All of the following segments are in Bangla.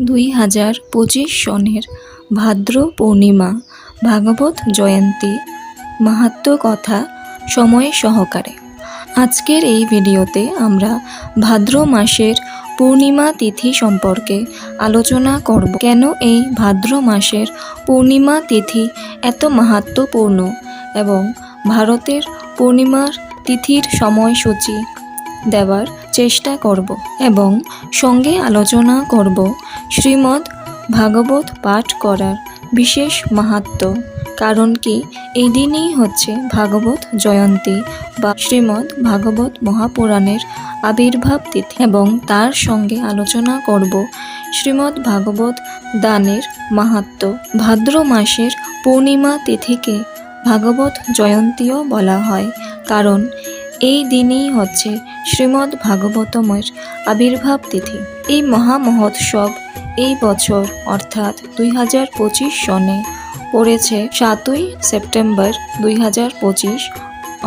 দুই হাজার পঁচিশ সনের ভাদ্র পূর্ণিমা, ভাগবত জয়ন্তী, মাহাত্ম কথা, সময় সহকারে। আজকের এই ভিডিওতে আমরা ভাদ্র মাসের পূর্ণিমা তিথি সম্পর্কে আলোচনা করব। কেন এই ভাদ্র মাসের পূর্ণিমা তিথি এত মাহাত্মপূর্ণ এবং ভারতের পূর্ণিমার তিথির সময়সূচি দেওয়ার চেষ্টা করব এবং সঙ্গে আলোচনা করব শ্রীমদ্ ভাগবত পাঠ করার বিশেষ মাহাত্ম্য কারণ কি, এই দিনই হচ্ছে ভাগবত জয়ন্তী বা শ্রীমদ্ ভাগবত মহাপুরাণের আবির্ভাব তিথি। এবং তার সঙ্গে আলোচনা করব শ্রীমদ্ ভাগবত দানের মাহাত্ম্য ভাদ্র মাসের পূর্ণিমা তিথিকে ভাগবত জয়ন্তীও বলা হয়। কারণ এই দিনই হচ্ছে শ্রীমদ্ ভাগবতমের আবির্ভাব তিথি। এই মহা মহোৎসব এই বছর, অর্থাৎ দুই হাজার পঁচিশ সনে পড়েছে সাতই সেপ্টেম্বর দুই হাজার পঁচিশ,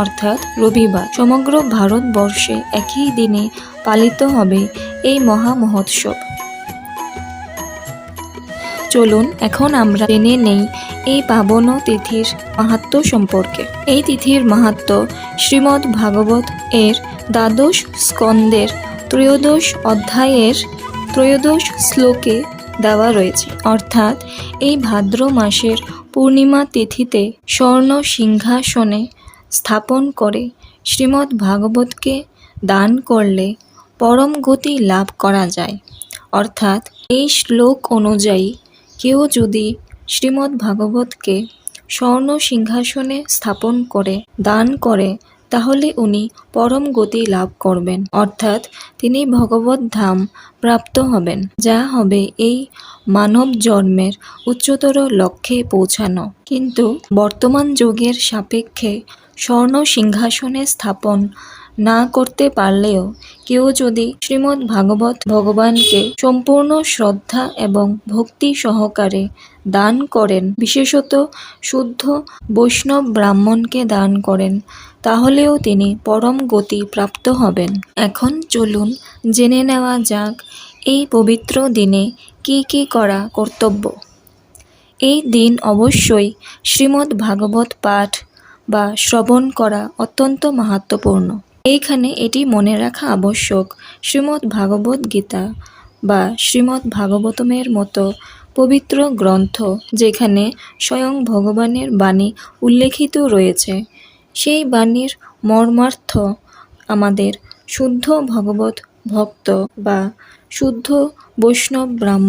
অর্থাৎ রবিবার। সমগ্র ভারতবর্ষে একই দিনে পালিত হবে এই মহা মহোৎসব। চলুন, এখন আমরা জেনে নেই এই পাবন তিথির মাহাত্ম্য সম্পর্কে। এই তিথির মাহাত্ম্য শ্রীমদ্ ভাগবত এর দ্বাদশ স্কন্দের ত্রয়োদশ অধ্যায়ের ত্রয়োদশ শ্লোকে দেওয়া রয়েছে। অর্থাৎ এই ভাদ্র মাসের পূর্ণিমা তিথিতে স্বর্ণ সিংহাসনে স্থাপন করে শ্রীমদ্ ভাগবতকে দান করলে পরম গতি লাভ করা যায়। অর্থাৎ এই শ্লোক অনুযায়ী কেউ যদি শ্রীমদ্ ভাগবতকে স্বর্ণ সিংহাসনে স্থাপন করে, দান করে তাহলে উনি পরম গতি লাভ করবেন। অর্থাৎ তিনি ভগবত ধাম প্রাপ্ত হবেন, যা হবে এই মানব জন্মের উচ্চতর লক্ষ্যে পৌঁছানো। কিন্তু বর্তমান যুগের সাপেক্ষে স্বর্ণ সিংহাসনে স্থাপন না করতে পারলেও কেউ যদি শ্রীমদ্ ভাগবত ভগবানকে সম্পূর্ণ শ্রদ্ধা এবং ভক্তি সহকারে দান করেন, বিশেষত শুদ্ধ বৈষ্ণব ব্রাহ্মণকে দান করেন, তাহলেও তিনি পরম গতি প্রাপ্ত হবেন। এখন চলুন জেনে নেওয়া যাক এই পবিত্র দিনে কি কি করা কর্তব্য। এই দিন অবশ্যই শ্রীমদ্ ভাগবত পাঠ বা শ্রবণ করা অত্যন্ত মাহাত্মপূর্ণ। এইখানে এটি মনে রাখা আবশ্যক। শ্রীমদ্ ভাগবত গীতা বা শ্রীমদ্ ভাগবতমের মতো পবিত্র গ্রন্থ যেখানে স্বয়ং ভগবানের বাণী উল্লেখিত রয়েছে, সেই বাণীর মর্মার্থ আমাদের শুদ্ধ ভগবত ভক্ত বা শুদ্ধ বৈষ্ণব ব্রাহ্মণ